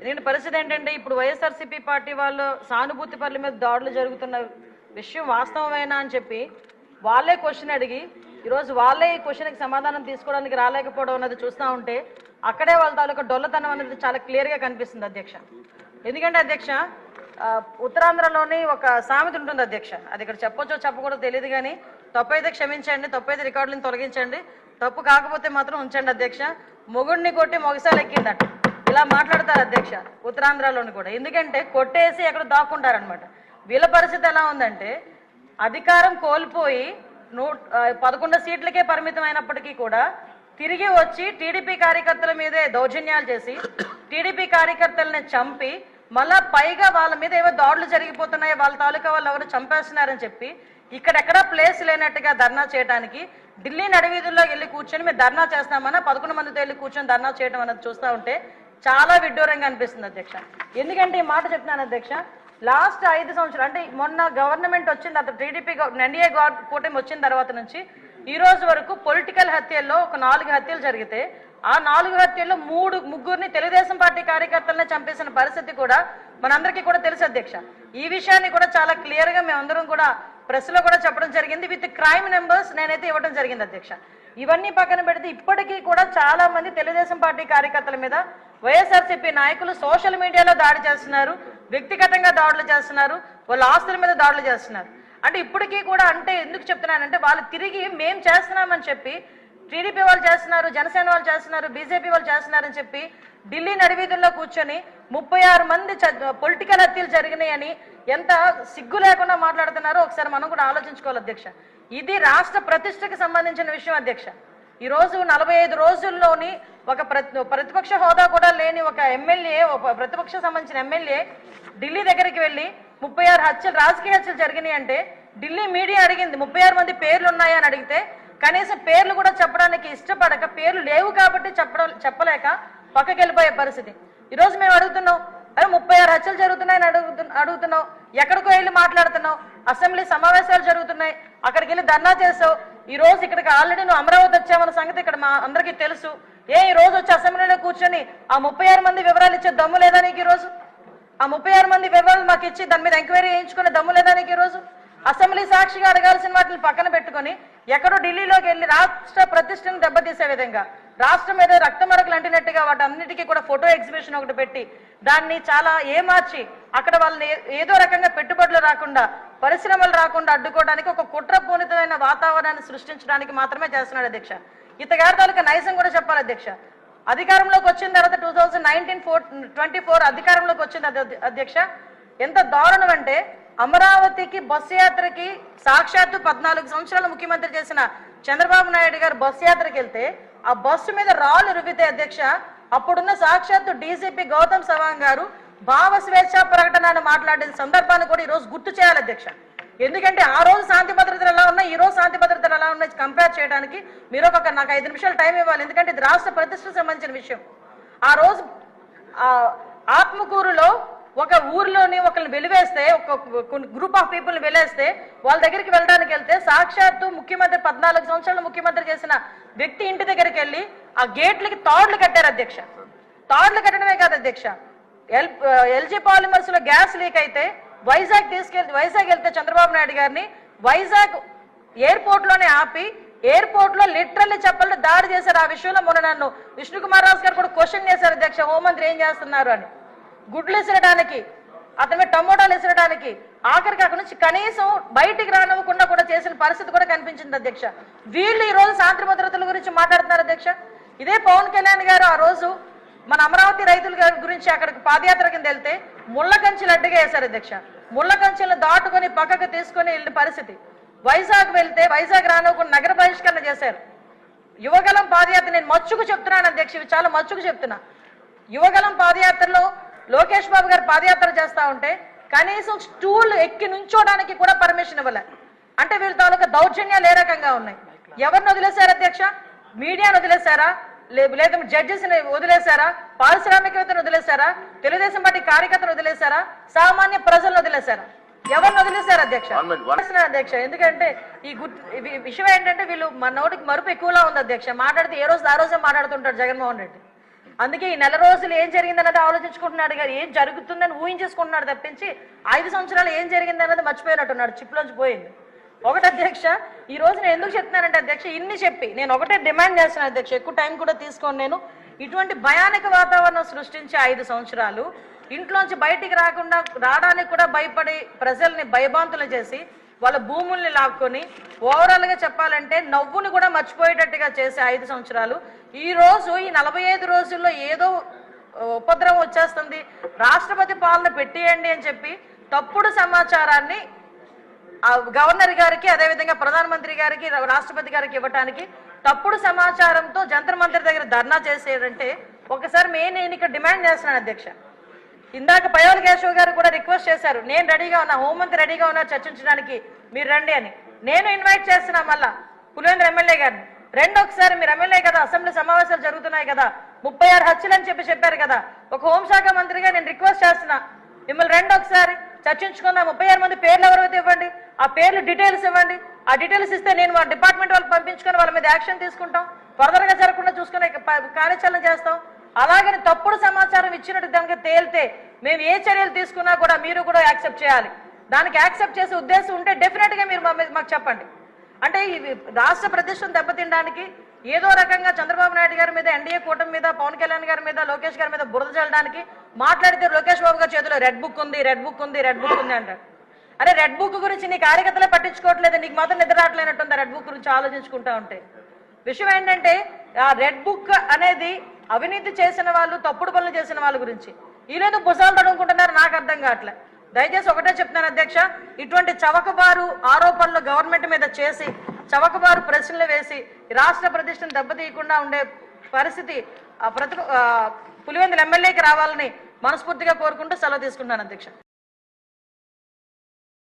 ఎందుకంటే పరిస్థితి ఏంటంటే ఇప్పుడు వైఎస్ఆర్సీపీ పార్టీ వాళ్ళు సానుభూతి పనుల మీద దాడులు జరుగుతున్న విషయం వాస్తవమేనా అని చెప్పి వాళ్ళే క్వశ్చన్ అడిగి ఈరోజు వాళ్ళే ఈ క్వశ్చన్కి సమాధానం తీసుకోవడానికి రాలేకపోవడం అనేది చూస్తూ ఉంటే అక్కడే వాళ్ళ తాలూకా డొల్లతనం అనేది చాలా క్లియర్గా కనిపిస్తుంది అధ్యక్ష. ఎందుకంటే అధ్యక్ష ఉత్తరాంధ్రలోని ఒక సామెత ఉంటుంది అధ్యక్ష. అది ఇక్కడ చెప్పొచ్చో చెప్పకూడదు తెలియదు కానీ తప్పు అయితే క్షమించండి తప్పు అయితే రికార్డులను తొలగించండి తప్పు కాకపోతే మాత్రం ఉంచండి అధ్యక్ష. మొగుడిని కొట్టి మొగసాలు ఎక్కిందట ఇలా మాట్లాడతారు అధ్యక్ష ఉత్తరాంధ్రలోని కూడా. ఎందుకంటే కొట్టేసి అక్కడ దాక్కుంటారనమాట వీళ్ళ పరిస్థితి ఎలా ఉందంటే అధికారం కోల్పోయి నూ పదకొండు సీట్లకే పరిమితం అయినప్పటికీ కూడా తిరిగి వచ్చి టీడీపీ కార్యకర్తల మీదే దౌర్జన్యాలు చేసి టీడీపీ కార్యకర్తలని చంపి మళ్ళా పైగా వాళ్ళ మీద ఏవో దాడులు జరిగిపోతున్నాయి వాళ్ళ తాలూకా వాళ్ళు ఎవరు చంపేస్తున్నారని చెప్పి ఇక్కడెక్కడా ప్లేస్ లేనట్టుగా ధర్నా చేయడానికి ఢిల్లీ నడివీధుల్లో వెళ్ళి కూర్చొని మేము ధర్నా చేస్తామన్నా పదకొండు మందితో వెళ్ళి కూర్చొని ధర్నా చేయడం అన్నది చూస్తూ ఉంటే చాలా విడ్డూరంగా అనిపిస్తుంది అధ్యక్ష. ఎందుకంటే ఈ మాట చెప్తున్నాను అధ్యక్ష లాస్ట్ ఐదు సంవత్సరాలు అంటే మొన్న గవర్నమెంట్ వచ్చింది అతను టీడీపీ ఎన్డీఏ కూటమి వచ్చిన తర్వాత నుంచి ఈ రోజు వరకు పొలిటికల్ హత్యల్లో ఒక నాలుగు హత్యలు జరిగితే ఆ నాలుగు హత్యల్లో మూడు ముగ్గురిని తెలుగుదేశం పార్టీ కార్యకర్తలనే చంపేసిన పరిస్థితి కూడా మనందరికీ కూడా తెలుసు అధ్యక్ష. ఈ విషయాన్ని కూడా చాలా క్లియర్గా మేమందరం కూడా ప్రెస్లో కూడా చెప్పడం జరిగింది. విత్ క్రైమ్ నెంబర్స్ నేనైతే ఇవ్వడం జరిగింది అధ్యక్ష. ఇవన్నీ పక్కన పెడితే ఇప్పటికీ కూడా చాలా మంది తెలుగుదేశం పార్టీ కార్యకర్తల మీద వైఎస్ఆర్సీపీ నాయకులు సోషల్ మీడియాలో దాడి చేస్తున్నారు వ్యక్తిగతంగా దాడులు చేస్తున్నారు వాళ్ళ ఆస్తుల మీద దాడులు చేస్తున్నారు. అంటే ఇప్పటికీ కూడా అంటే ఎందుకు చెప్తున్నానంటే వాళ్ళు తిరిగి మేం చేస్తున్నామని చెప్పి టీడీపీ వాళ్ళు చేస్తున్నారు జనసేన వాళ్ళు చేస్తున్నారు బీజేపీ వాళ్ళు చేస్తున్నారని చెప్పి ఢిల్లీ నడివీధుల్లో కూర్చొని ముప్పై ఆరు మంది పొలిటికల్ హత్యలు జరిగినాయని ఎంత సిగ్గు లేకుండా మాట్లాడుతున్నారో ఒకసారి మనం కూడా ఆలోచించుకోవాలి అధ్యక్ష. ఇది రాష్ట్ర ప్రతిష్టకి సంబంధించిన విషయం అధ్యక్ష. ఈ రోజు నలభై ఐదు రోజుల్లోని ఒక ప్రతి- ప్రతిపక్ష హోదా కూడా లేని ఒక ఎమ్మెల్యే ఒక ప్రతిపక్ష సంబంధించిన ఎమ్మెల్యే ఢిల్లీ దగ్గరికి వెళ్ళి ముప్పై ఆరు హత్యలు రాజకీయ హత్యలు జరిగినాయి అంటే ఢిల్లీ మీడియా అడిగింది ముప్పై ఆరు మంది పేర్లు ఉన్నాయా అని అడిగితే కనీసం పేర్లు కూడా చెప్పడానికి ఇష్టపడక పేర్లు లేవు కాబట్టి చెప్పడం చెప్పలేక పక్కకి వెళ్ళిపోయే పరిస్థితి ఈరోజు మేము అడుగుతున్నాం అని ముప్పై ఆరు హత్యలు జరుగుతున్నాయని అడుగుతు అడుగుతున్నావు. ఎక్కడికో వెళ్ళి మాట్లాడుతున్నావు. అసెంబ్లీ సమావేశాలు జరుగుతున్నాయి. అక్కడికి వెళ్ళి ధర్నా చేసావు ఈ రోజు ఇక్కడికి ఆల్రెడీ నువ్వు అమరావతి వచ్చావన్న సంగతి ఇక్కడ మా అందరికీ తెలుసు. ఏ ఈ రోజు వచ్చి అసెంబ్లీలో కూర్చొని ఆ ముప్పై ఆరు మంది వివరాలు ఇచ్చే దమ్ము లేదా నీకు ఈరోజు రోజు? ఆ ముప్పై ఆరు మంది వివరాలు మాకు ఇచ్చి దాని మీద ఎంక్వైరీ చేయించుకునే దమ్ము లేదా నీకు ఈరోజు రోజు? అసెంబ్లీ సాక్షిగా అడగాల్సిన వాటిని పక్కన పెట్టుకొని ఎక్కడో ఢిల్లీలోకి వెళ్ళి రాష్ట్ర ప్రతిష్టను దెబ్బతీసే విధంగా రాష్ట్రం మీద రక్తమరకలు అంటినట్టుగా అంటినట్టుగా వాటన్నిటికీ కూడా ఫోటో ఎగ్జిబిషన్ ఒకటి పెట్టి దాన్ని చాలా ఏమార్చి అక్కడ వాళ్ళని ఏదో రకంగా పెట్టుబడులు రాకుండా పరిశ్రమలు రాకుండా అడ్డుకోవడానికి ఒక కుట్రపూనితమైన వాతావరణాన్ని సృష్టించడానికి మాత్రమే చేస్తున్నాడు అధ్యక్ష. ఇతగారి తాలూకా నైజం కూడా చెప్పాలి అధ్యక్ష. అధికారంలోకి వచ్చిన తర్వాత two thousand nineteen four twenty four అధికారంలోకి వచ్చింది అధ్య- అధ్యక్ష. ఎంత దారుణం అంటే అమరావతికి బస్సు యాత్రకి సాక్షాత్తు పద్నాలుగు సంవత్సరాలు ముఖ్యమంత్రి చేసిన చంద్రబాబు నాయుడు గారు బస్సు యాత్రకి వెళ్తే ఆ బస్సు మీద రాళ్ళు రువితే అధ్యక్ష అప్పుడున్న సాక్షాత్తు డీసీపీ గౌతమ్ సవాంగ్ గారు భావ స్వేచ్ఛ ప్రకటనను మాట్లాడిన సందర్భాన్ని కూడా ఈరోజు గుర్తు చేయాలి అధ్యక్ష. ఎందుకంటే ఆ రోజు శాంతి భద్రతలు ఎలా ఉన్నాయి ఈ రోజు శాంతి భద్రతలు ఎలా ఉన్నాయి కంపేర్ చేయడానికి మీరు ఒక నాకు ఐదు నిమిషాలు టైం ఇవ్వాలి. ఎందుకంటే ఇది రాష్ట్ర ప్రతిష్టకు సంబంధించిన విషయం. ఆ రోజు ఆత్మకూరులో ఒక ఊర్లోని ఒకరిని వెలివేస్తే ఒక కొన్ని గ్రూప్ ఆఫ్ పీపుల్ వెలేస్తే వాళ్ళ దగ్గరికి వెళ్ళడానికి వెళ్తే సాక్షాత్తు ముఖ్యమంత్రి పద్నాలుగు సంవత్సరాలు ముఖ్యమంత్రి చేసిన వ్యక్తి ఇంటి దగ్గరికి వెళ్ళి ఆ గేట్లకి తాడులు కట్టారు అధ్యక్ష. తాడులు కట్టడమే కాదు అధ్యక్ష. ఎల్ ఎల్జీ పాలిమర్స్లో గ్యాస్ లీక్ అయితే వైజాగ్ తీసుకెళ్తే వైజాగ్ వెళ్తే చంద్రబాబు నాయుడు గారిని వైజాగ్ ఎయిర్పోర్ట్లోనే ఆపి ఎయిర్పోర్ట్లో లిటరల్లీ చెప్పలు దాడి చేశారు. ఆ విషయంలో మొన్న నన్ను విష్ణుకుమార్ రాజు గారు కూడా క్వశ్చన్ చేశారు అధ్యక్ష. హోంమంత్రి ఏం చేస్తున్నారు అని. గుడ్లు విసరడానికి అతని టమోటాలు విసరడానికి ఆఖరికి అక్కడ నుంచి కనీసం బయటికి రానివ్వకుండా కూడా చేసిన పరిస్థితి కూడా కనిపించింది అధ్యక్ష. వీళ్ళు ఈ రోజు శాంతి భద్రతల గురించి మాట్లాడుతున్నారు అధ్యక్ష. ఇదే పవన్ కళ్యాణ్ గారు ఆ రోజు మన అమరావతి రైతుల గురించి అక్కడికి పాదయాత్ర కింద వెళ్తే ముళ్ళ కంచెలు అడ్డుగా వేశారు అధ్యక్ష. ముళ్ళ కంచెలు దాటుకొని పక్కకు తీసుకొని వెళ్ళిన పరిస్థితి. వైజాగ్ వెళ్తే వైజాగ్ రానివ్వకుండా నగర బహిష్కరణ చేశారు. యువగలం పాదయాత్ర నేను మచ్చుకు చెప్తున్నాను అధ్యక్ష ఇవి చాలా మచ్చుకు చెప్తున్నా. యువగలం పాదయాత్రలో లోకేష్ బాబు గారు పాదయాత్ర చేస్తా ఉంటే కనీసం స్టూల్ ఎక్కి నుంచోడానికి కూడా పర్మిషన్ ఇవ్వలే. అంటే వీళ్ళ తాలూకా దౌర్జన్యాలు ఏ రకంగా ఉన్నాయి? ఎవరిని వదిలేశారు అధ్యక్ష? మీడియాను వదిలేశారా? లేదా జడ్జెస్ వదిలేశారా? పారిశ్రామికవేత్తను వదిలేశారా? తెలుగుదేశం పార్టీ కార్యకర్తను వదిలేశారా? సామాన్య ప్రజలను వదిలేశారా? ఎవరిని వదిలేశారు అధ్యక్ష? అధ్యక్ష? ఎందుకంటే ఈ విషయం ఏంటంటే వీళ్ళు మన నోటికి మరుపు ఎక్కువలా ఉంది అధ్యక్ష. మాట్లాడితే ఏ రోజు ఆ రోజే మాట్లాడుతుంటాడు జగన్మోహన్ రెడ్డి. అందుకే ఈ నెల రోజులు ఏం జరిగిందన్నది ఆలోచించుకుంటున్నాడు గారు. ఏం జరుగుతుందని ఊహించేసుకుంటున్నాడు తప్పించి ఐదు సంవత్సరాలు ఏం జరిగిందన్నది మర్చిపోయినట్టున్నాడు. చిప్లోంచి పోయింది ఒకటి అధ్యక్ష ఈ రోజు నేను ఎందుకు చెప్తున్నానంటే అధ్యక్ష ఇన్ని చెప్పి నేను ఒకటే డిమాండ్ చేస్తున్నాను అధ్యక్ష ఎక్కువ టైం కూడా తీసుకోను నేను. ఇటువంటి భయానక వాతావరణం సృష్టించి ఐదు సంవత్సరాలు ఇంట్లోంచి బయటికి రాకుండా రావడానికి కూడా భయపడి ప్రజల్ని భయభాంతులు చేసి వాళ్ళ భూముల్ని లాక్కొని ఓవరాల్గా చెప్పాలంటే నవ్వుని కూడా మర్చిపోయేటట్టుగా చేసే ఐదు సంవత్సరాలు ఈరోజు ఈ నలభై ఐదు రోజుల్లో ఏదో ఉపద్రవం వచ్చేస్తుంది. రాష్ట్రపతి పాలన పెట్టేయండి అని చెప్పి తప్పుడు సమాచారాన్ని గవర్నర్ గారికి అదేవిధంగా ప్రధానమంత్రి గారికి రాష్ట్రపతి గారికి ఇవ్వటానికి తప్పుడు సమాచారంతో జంతర్ మంత్రి దగ్గర ధర్నా చేసేదంటే ఒకసారి మే నేను ఇక్కడ డిమాండ్ చేస్తున్నాను అధ్యక్ష. ఇందాక పయోల్ కేశవ్ గారు కూడా రిక్వెస్ట్ చేశారు నేను రెడీగా ఉన్నా హోంమంత్రి రెడీగా ఉన్నా చర్చించడానికి మీరు రండి అని. నేను ఇన్వైట్ చేస్తున్నా మళ్ళా పులేంద్ర ఎమ్మెల్యే గారిని. రెండు ఒకసారి మీరు ఎమ్మెల్యే కదా అసెంబ్లీ సమావేశాలు జరుగుతున్నాయి కదా ముప్పై ఆరు హత్యలు అని చెప్పి చెప్పారు కదా ఒక హోంశాఖ మంత్రిగా నేను రిక్వెస్ట్ చేస్తున్నా మిమ్మల్ని రెండు ఒకసారి చర్చించుకుందాం. ముప్పై ఆరు మంది పేర్లు ఎవరైతే ఇవ్వండి ఆ పేర్లు డీటెయిల్స్ ఇవ్వండి. ఆ డీటెయిల్స్ ఇస్తే నేను మా డిపార్ట్మెంట్ వాళ్ళకి పంపించుకొని వాళ్ళ మీద యాక్షన్ తీసుకుంటాం. త్వరగా జరగకుండా చూసుకునే కార్యాచరణ చేస్తాం. అలాగని తప్పుడు సమాచారం ఇచ్చినట్టు దానికి తేలితే మేము ఏ చర్యలు తీసుకున్నా కూడా మీరు కూడా యాక్సెప్ట్ చేయాలి. దానికి యాక్సెప్ట్ చేసే ఉద్దేశం ఉంటే డెఫినెట్గా మీరు మా మీద- మాకు చెప్పండి. అంటే ఇవి రాష్ట్ర ప్రతిష్టను దెబ్బతినడానికి ఏదో రకంగా చంద్రబాబు నాయుడు గారి మీద ఎన్డీఏ కూటమి మీద పవన్ కళ్యాణ్ గారి మీద లోకేష్ గారి మీద బురద చల్లడానికి మాట్లాడితే లోకేష్ బాబు గారి చేతిలో రెడ్ బుక్ ఉంది రెడ్ బుక్ ఉంది రెడ్ బుక్ ఉంది అంటారు. అరే రెడ్ బుక్ గురించి నీ కార్యకర్తలే పట్టించుకోవట్లేదు నీకు మాత్రం నిద్ర రావట్లేనట్టుంది రెడ్ బుక్ గురించి ఆలోచించుకుంటా ఉంటే. విషయం ఏంటంటే ఆ రెడ్ బుక్ అనేది అవినీతి చేసిన వాళ్ళు తప్పుడు పనులు చేసిన వాళ్ళ గురించి. ఈరోజు భుజాలు తడుముకుంటున్నారు నాకు అర్థం కావట్లే. దయచేసి ఒకటే చెప్తున్నాను అధ్యక్ష ఇటువంటి చవకబారు ఆరోపణలు గవర్నమెంట్ మీద చేసి చవకబారు ప్రశ్నలు వేసి రాష్ట్ర ప్రతిష్టను దెబ్బతీయకుండా ఉండే పరిస్థితి ప్రతి పులివెందుల ఎమ్మెల్యేకి రావాలని మనస్ఫూర్తిగా కోరుకుంటూ సెలవు తీసుకుంటున్నాను అధ్యక్ష.